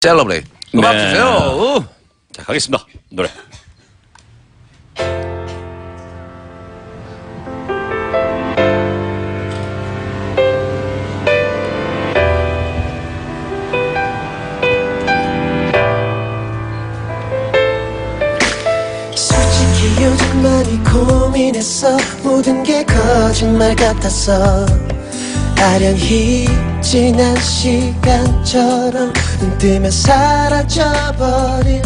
셀러브레이 음악 네. 주세요. 자, 가겠습니다. 노래. 솔직히 요즘 많이 고민했어 모든 게 거짓말 같았어 아련히 지난 시간처럼 눈 뜨면 사라져버린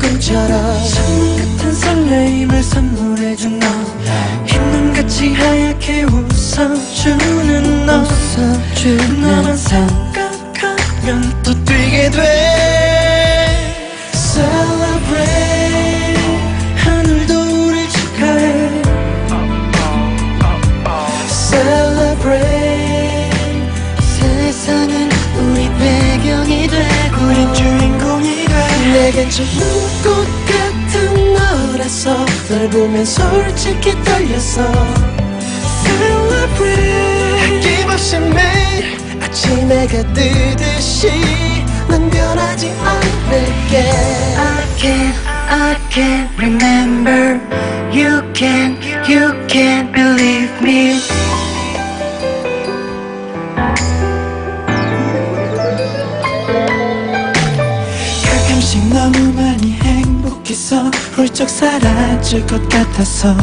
꿈처럼 선물 같은 설레임을 선물해준 너. 흰눈같이 하얗게 웃어주는 너. 너만 생각하면 내겐 저 눈꽃 같은 너라서 널 보면 솔직히 떨렸어 Celebrate 아낌없이 매일 아침 해가 뜨듯이 난 변하지 않을게 I can't, I can't remember You can't, you can't 행복해서 훌쩍 사라질 것 같아서.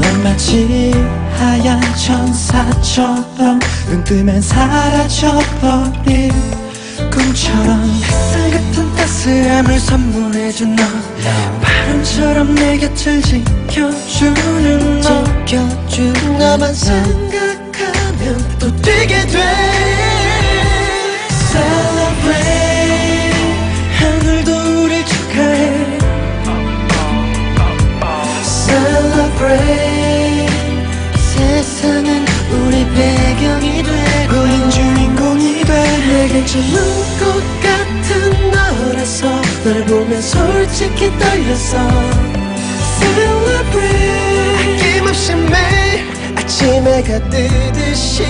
난 마치 하얀 천사처럼 눈 뜨면 사라져버린 꿈처럼. 햇살 같은 따스함을 선물해준 너. 바람처럼 내 곁을 지켜주는 너. 지켜준 너만 생각 Celebrate. 세상은 우리 배경이 되고 우린 주인공이 돼. 내겐 저 눈꽃 같은 너라서 널 보면 솔직히 떨렸어 Celebrate. 아낌없이 매일 아침 해가 뜨듯이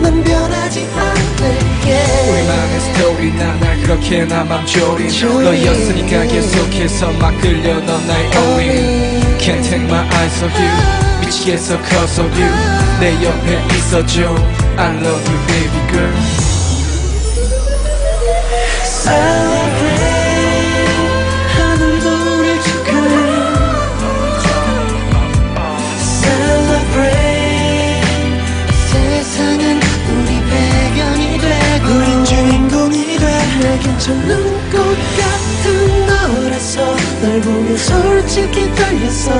난 변하지 않을게. 우리만의 스토리 나 날 그렇게 나만 조린 너였으니까 계속해서 막 끌려 넌 나의 only Can't take my eyes off you 미치겠어 cause of you 내 옆에 있어줘 I love you baby girl Celebrate 하늘도 우릴 축하해 Celebrate 세상은 우리 배경이 되고 우린 주인공이 돼 내겐 저 눈꽃 같은 널 보면 솔직히 떨렸어.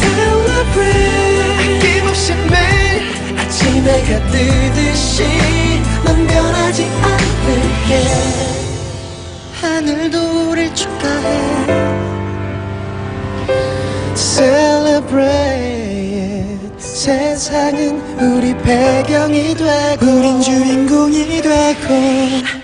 Celebrate 아낌없이 매일 아침 해가 뜨듯이 난 변하지 않을게. 하늘도 우릴 축하해. Celebrate. 세상은 우리 배경이 되고 우린 주인공이 되고